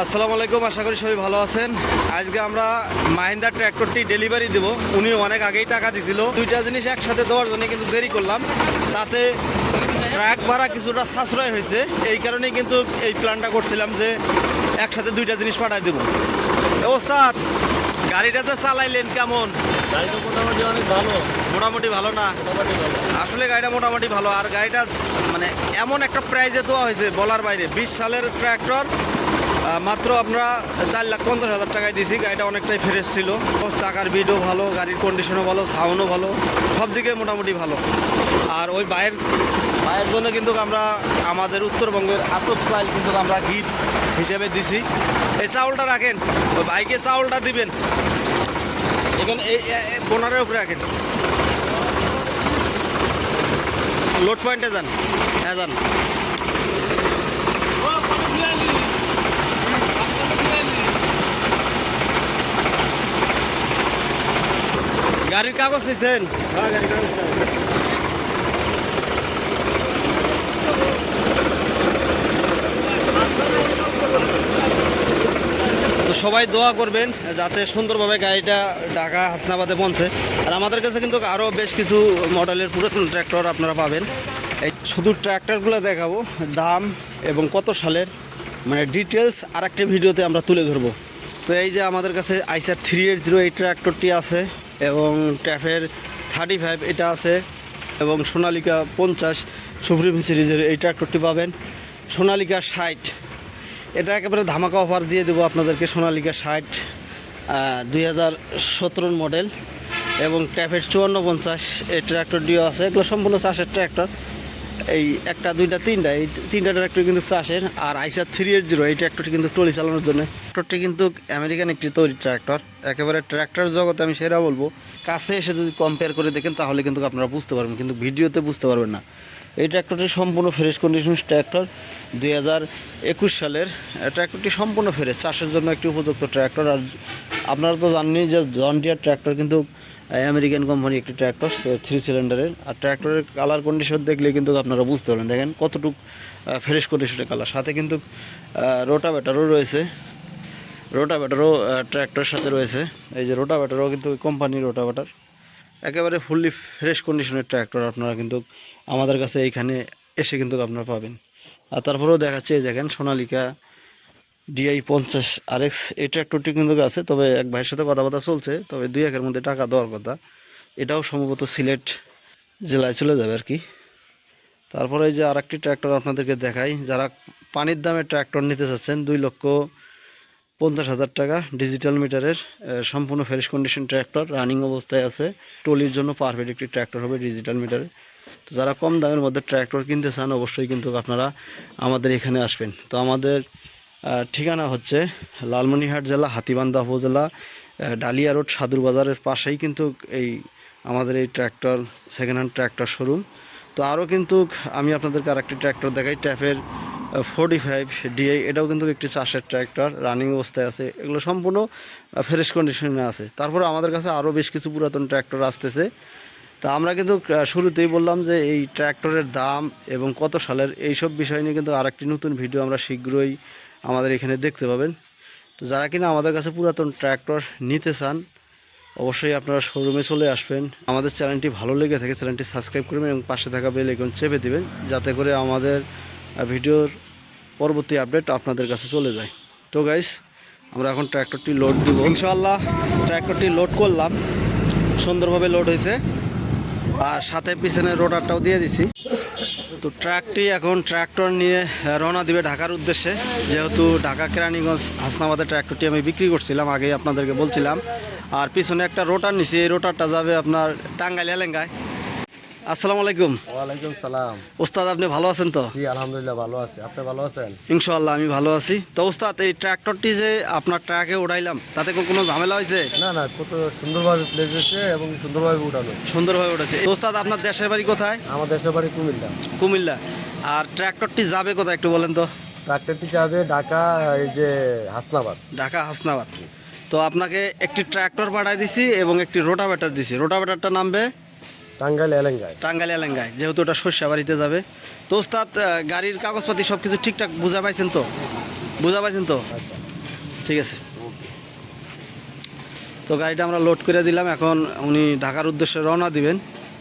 আসসালামু আলাইকুম আশা করি সবাই ভালো আছেন। আজকে আমরা মাহিন্দা ট্র্যাক্টরটি ডেলিভারি দেব। উনি অনেক আগেই টাকা দিছিল। দুইটা জিনিস একসাথে দেওয়ার জন্য কিন্তু দেরি করলাম। তাতে ট্রাক ভাড়া কিছুটা সাশ্রয় হয়েছে। এই কারণেই কিন্তু এই প্ল্যানটা করছিলাম যে একসাথে দুইটা জিনিস পাঠাই দেবো। ওস্তাদ গাড়িটাতে চালাইলেন কেমন? মোটামুটি অনেক ভালো। মোটামুটি ভালো না? আসলে গাড়িটা মোটামুটি ভালো। আর গাড়িটা মানে এমন একটা প্রাইজে দেওয়া হয়েছে বলার বাইরে। বিশ সালের ট্র্যাক্টর মাত্র আমরা চার লাখ পঞ্চাশ হাজার টাকায় দিয়েছি গাড়িটা অনেকটাই ফ্রেশ ছিল। চাকার বিডও ভালো, গাড়ির কন্ডিশনও ভালো সাউন্ডও ভালো, সব দিকে মোটামুটি ভালো। আর ওই বাইরের বাইরের জন্য কিন্তু আমরা, আমাদের উত্তরবঙ্গের আতপ চাল কিন্তু আমরা গিফট হিসেবে দিছি। এই চাউলটা রাখেন, ওই বাইকে চাউলটা দিবেন। এখানে এই বোনারের উপরে রাখেন। লোড পয়েন্টে যান হ্যাঁ যান। গাড়ির কাগজ নিছেন? হ্যাঁ। তো সবাই দোয়া করবেন যাতে সুন্দরভাবে গাড়িটা ঢাকা হাসনাবাদে পৌঁছে। আর আমাদের কাছে কিন্তু আরও বেশ কিছু মডেলের পুরাতন ট্র্যাক্টর আপনারা পাবেন। এই শুধু ট্র্যাক্টরগুলো দেখাবো দাম এবং কত সালের মানে ডিটেলস আর একটা ভিডিওতে আমরা তুলে ধরবো। তো এই যে আমাদের কাছে আইসার থ্রি এইট জিরো এই ট্র্যাক্টরটি আছে। এবং ট্যাফের থার্টি ফাইভ এটা আছে এবং সোনালিকা পঞ্চাশ সুপ্রিম সিরিজের এই ট্র্যাক্টরটি পাবেন। সোনালিকা ষাট। এটা একেবারে ধামাকা অফার দিয়ে দেবো আপনাদেরকে, সোনালিকা ষাট দুই হাজার সতেরোর মডেল এবং ট্যাফের চুয়ান্ন পঞ্চাশ। এই ট্র্যাক্টরটিও আছে, এগুলো সম্পূর্ণ চাষের ট্র্যাক্টর এই একটা, দুইটা, তিনটা, এই তিনটা ট্র্যাক্টর কিন্তু চাষের, আর আইসার থ্রি এইট জিরো এই ট্র্যাক্টরটি কিন্তু ট্রলি চালানোর জন্য। ট্র্যাক্টরটি কিন্তু আমেরিকান একটি তৈরি ট্র্যাক্টর একেবারে ট্র্যাক্টর জগতে আমি সেরা বলব। কাছে এসে যদি কম্পেয়ার করে দেখেন, তাহলে কিন্তু আপনারা বুঝতে পারবেন, কিন্তু ভিডিওতে বুঝতে পারবেন না। এই ট্র্যাক্টরটি সম্পূর্ণ ফ্রেশ কন্ডিশন ট্র্যাক্টর দুই হাজার একুশ সালের ট্র্যাক্টরটি সম্পূর্ণ ফ্রেশ চাষের জন্য একটি উপযুক্ত ট্র্যাক্টর আর আপনারা তো জানেনই যে জন ডিয়ার ট্র্যাক্টর কিন্তু আমেরিকান কোম্পানি একটি ট্র্যাক্টর থ্রি সিলিন্ডারের আর ট্র্যাক্টরের কালার কন্ডিশন দেখলে কিন্তু আপনারা বুঝতে পারবেন। দেখেন কতটুকু ফ্রেশ কন্ডিশনের কালার সাথে কিন্তু রোটাভেটারও রয়েছে। রোটাভেটারও ট্র্যাক্টরের সাথে রয়েছে। এই যে রোটাভেটারও কিন্তু কোম্পানির রোটাভেটার একেবারে ফুললি ফ্রেশ কন্ডিশনের ট্র্যাক্টর আপনারা কিন্তু আমাদের কাছে এইখানে এসে কিন্তু আপনারা পাবেন। আর তারপরেও দেখাচ্ছে দেখেন সোনালিকা ডিআই পঞ্চাশ আর এক্স এই ট্র্যাক্টরটি কিন্তু আছে, তবে এক ভাইয়ের সাথে কথাবার্তা চলছে, তবে দুই একের মধ্যে টাকা দেওয়ার কথা। এটাও সম্ভবত সিলেট জেলায় চলে যাবে আর কি। তারপরে যে আর একটি ট্র্যাক্টর আপনাদেরকে দেখাই, যারা পানির দামে ট্র্যাক্টর নিতে চাচ্ছেন, দুই লক্ষ পঞ্চাশ হাজার টাকা, ডিজিটাল মিটারের সম্পূর্ণ ফ্রেশ কন্ডিশন ট্র্যাক্টর, রানিং অবস্থায় আছে। ট্রলির জন্য পারফেক্ট একটি ট্র্যাক্টর হবে ডিজিটাল মিটারে। তো যারা কম দামের মধ্যে ট্র্যাক্টর কিনতে চান, অবশ্যই কিন্তু আপনারা আমাদের এখানে আসবেন। তো আমাদের ঠিকানা হচ্ছে লালমনিরহাট জেলা, হাতিবান্ধা উপজেলা ডালিয়া রোড, সাদুর বাজারের পাশেই কিন্তু এই আমাদের এই tractor second hand tractor showroom তো আরও কিন্তু আমি আপনাদেরকে আরেকটি ট্র্যাক্টর দেখাই, ট্যাপের ফোর্টি ফাইভ ডিআই এটাও কিন্তু একটি চাষের ট্র্যাক্টর রানিং অবস্থায় আছে। এগুলো সম্পূর্ণ ফ্রেশ কন্ডিশনে আছে। তারপরে আমাদের কাছে আরও বেশ কিছু পুরাতন ট্র্যাক্টর আসতেছে। তা আমরা কিন্তু শুরুতেই বললাম যে এই ট্র্যাক্টরের দাম এবং কত সালের, এইসব বিষয় নিয়ে কিন্তু আরেকটি নতুন ভিডিও আমরা শীঘ্রই আমাদের এখানে দেখতে পাবেন। তো যারা কিনা আমাদের কাছে পুরাতন ট্র্যাক্টর নিতে চান, অবশ্যই আপনারা শোরুমে চলে আসবেন। আমাদের চ্যানেলটি ভালো লেগে থাকে, চ্যানেলটি সাবস্ক্রাইব করবেন এবং পাশে থাকা বেল আইকন চেপে দিবেন, যাতে করে আমাদের ভিডিওর পরবর্তী আপডেট আপনাদের কাছে চলে যায়। তো গাইস আমরা এখন ট্র্যাক্টরটি লোড দিব। ইনশাআল্লাহ ট্র্যাক্টরটি লোড করলাম। সুন্দরভাবে লোড হয়েছে। আর সাথে পিছনে রোটারটাও দিয়ে দিছি। তো ট্রাকটি এখন ট্র্যাক্টর নিয়ে রওনা দিবে ঢাকার উদ্দেশ্যে। যেহেতু ঢাকা কেরানীগঞ্জ হাসনাবাদের ট্র্যাক্টরটি আমি বিক্রি করছিলাম, আগেই আপনাদেরকে বলছিলাম। আর পিছনে একটা রোটার নিছি, এই রোটারটা যাবে আপনার টাঙ্গাইল এলেঙ্গায়। আসসালামু আলাইকুম। ওয়ালাইকুম সালাম। ওস্তাদ আপনি ভালো আছেন তো? জি আলহামদুলিল্লাহ ভালো আছে। আপনি ভালো আছেন? আমি ভালো আছি। তো ওস্তাদ এই ট্র্যাক্টরটি যে আপনার ট্রাকে তাতে কোনো ঝামেলা হয়েছে? না না কত সুন্দরভাবে প্লেস হয়েছে এবং সুন্দরভাবে উঠানো সুন্দরভাবে উঠেছে ওস্তাদ আপনার দেশের বাড়ি কোথায়? আমার দেশের বাড়ি কুমিল্লা। কুমিল্লা। আর ট্র্যাক্টরটি যাবে কোথায় একটু বলেন তো? ট্রাক্টরটি যাবে ঢাকা এই যে হাসনাবাদ। ঢাকা হাসনাবাদ। তো আপনাকে একটি ট্র্যাক্টর পাঠাই দিছি এবং একটি রোটাভেটার দিছি। রোটাভেটারটা নামবে টাঙ্গাইল এলেঙ্গায়। টাঙ্গাইল এলেঙ্গায় যেহেতু ওটা বাড়িতে যাবে। তো ওস্তাদ গাড়ির কাগজপাতি সব কিছু ঠিকঠাক বুঝা পাইছেন তো? বুঝা পাইছেন তো? আচ্ছা। ঠিক আছে। তো গাড়িটা আমরা লোড করে দিলাম এখন উনি ঢাকার উদ্দেশ্যে রওনা দিবেন।